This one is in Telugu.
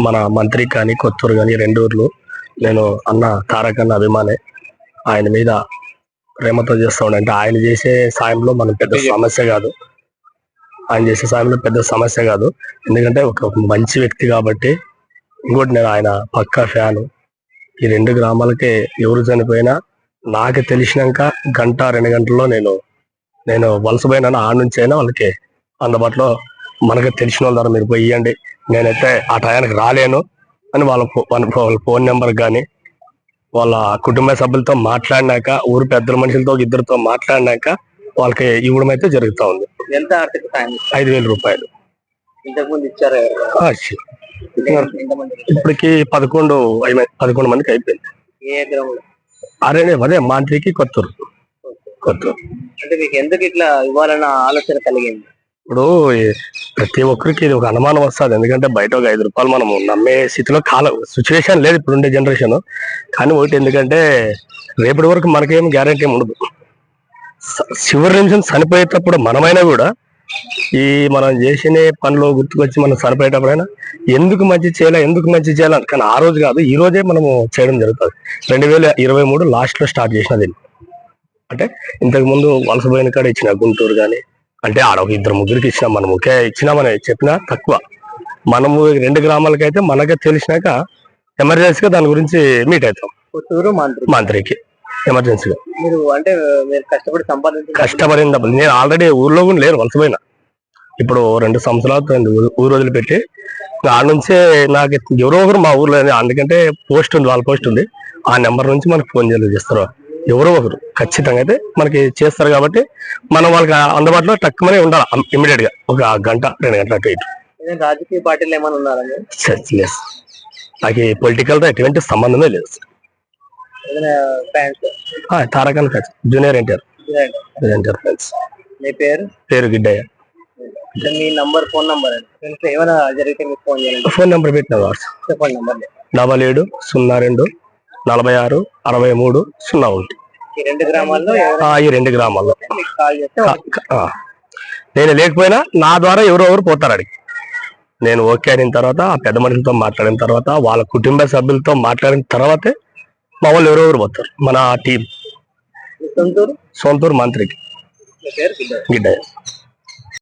మన మంత్రి కానీ కొత్తూరు కానీ రెండు ఊర్లు నేను అన్న తారక్ అన్న అభిమానే. ఆయన మీద ప్రేమతో చేస్తా ఉండే. అంటే ఆయన చేసే సాయంలో మనం పెద్ద సమస్య కాదు. ఆయన చేసే సాయంలో పెద్ద సమస్య కాదు. ఎందుకంటే ఒక ఒక మంచి వ్యక్తి కాబట్టి ఇంకోటి నేను ఆయన పక్కా ఫ్యాను. ఈ రెండు గ్రామాలకే ఎవరు చనిపోయినా నాకు తెలిసినాక గంట రెండు గంటల్లో నేను నేను వలసపోయినా ఆ నుంచి అయినా వాళ్ళకి అందుబాటులో మనకు తెలిసిన వాళ్ళ ద్వారా మీరు పోయి ఇవ్వండి నేనైతే ఆ టయానికి రాలేను అని వాళ్ళ వాళ్ళ ఫోన్ నెంబర్ కానీ వాళ్ళ కుటుంబ సభ్యులతో మాట్లాడినాక ఊరు పెద్దల మనుషులతో ఇద్దరితో మాట్లాడినాక వాళ్ళకి ఇవ్వడం అయితే జరుగుతా ఉంది. ఎంత ఆర్థిక సాయం ఐదు వేల రూపాయలు. ఇచ్చారు ఇప్పటికి పదకొండు పదకొండు మందికి అయిపోయింది. అరే అదే మాంత్రికి కొత్తూరు. కొత్తూరు. అంటే మీకు ఎందుకు ఇట్లా ఇవ్వాలన్న ఆలోచన కలిగింది? ఇప్పుడు ప్రతి ఒక్కరికి ఇది ఒక అనుమానం వస్తుంది. ఎందుకంటే బయట ఒక ఐదు రూపాయలు మనం నమ్మే స్థితిలో కాలం సిచ్యువేషన్ లేదు ఇప్పుడు ఉండే జనరేషన్ కానీ ఒకటి ఎందుకంటే రేపటి వరకు మనకేం గ్యారంటీ ఉండదు. చివరి నిమిషం చనిపోయేటప్పుడు మనమైనా కూడా ఈ మనం చేసిన పనిలో గుర్తుకొచ్చి మనం చనిపోయేటప్పుడైనా ఎందుకు మంచి చేయాలి ఎందుకు మంచి చేయాలి కానీ ఆ రోజు కాదు ఈ రోజే మనము చేయడం జరుగుతుంది. రెండు వేల ఇరవై మూడు లాస్ట్లో స్టార్ట్ చేసిన దీన్ని అంటే ఇంతకుముందు వలసపోయిన కాడ ఇచ్చిన గుంటూరు కానీ అంటే ఆడ ఒక ఇద్దరు ముగ్గురికి ఇచ్చినాం మనం. ఒకే ఇచ్చినామని చెప్పినా తక్కువ. మనము రెండు గ్రామాలకైతే మనకే తెలిసినాక ఎమర్జెన్సీగా దాని గురించి మీట్ అవుతాం. పుత్తూరు మంత్రికి. ఎమర్జెన్సీగా. మీరు అంటే మీరు కష్టపడి సంపాదించిన కష్టపడిన డబ్బులు నేను ఆల్రెడీ ఊర్లో కూడా లేను వలసపోయినా ఇప్పుడు రెండు సంవత్సరాలు ఊరు- వదిలిపెట్టి. ఆడ నుంచే నాకు ఎవరో ఒకరు మా ఊర్లో అందుకంటే పోస్ట్ ఉంది వాళ్ళ పోస్ట్ ఉంది. ఆ నెంబర్ నుంచి మనకు ఫోన్ చేయలేదు చేస్తారు? ఎవరో ఒకరు ఖచ్చితంగా అయితే మనకి చేస్తారు కాబట్టి మనం వాళ్ళకి అందుబాటులో తక్కువనే ఉండాలి ఇమీడియట్గా. ఒక గంట రెండు గంటల అటు ఇటు. రాజకీయ పార్టీలు ఏమైనా ఉన్నారండి లేదు నాకు పొలిటికల్తో ఎటువంటి సంబంధమే లేదు fans friends junior NTR NTR friends మీ పేరు? పేరు గిడ్డయ్య. మీ నంబర్ ఫోన్ నంబర్ ఏమైనా జరిగితే మీకు ఫోన్ చేయండి. ఫోన్ నెంబర్ పెట్టిన వాట్సాప్ చెప్పండి నంబర్ డబల్ ఏడు సున్నా రెండు నలభై ఆరు అరవై మూడు సున్నా ఒకటి. ఈ రెండు గ్రామాల్లో. నేను లేకపోయినా నా ద్వారా ఎవరో ఎవరు పోతారు అడిగి నేను ఓకే అయిన తర్వాత ఆ పెద్ద మనుషులతో మాట్లాడిన తర్వాత వాళ్ళ కుటుంబ సభ్యులతో మాట్లాడిన తర్వాతే మా వాళ్ళు ఎవరో ఎవరు పోతారు మన టీం. సొంతూరు? సొంతూరు మంత్రికి. గిడ్డ గిడ్డయ్య.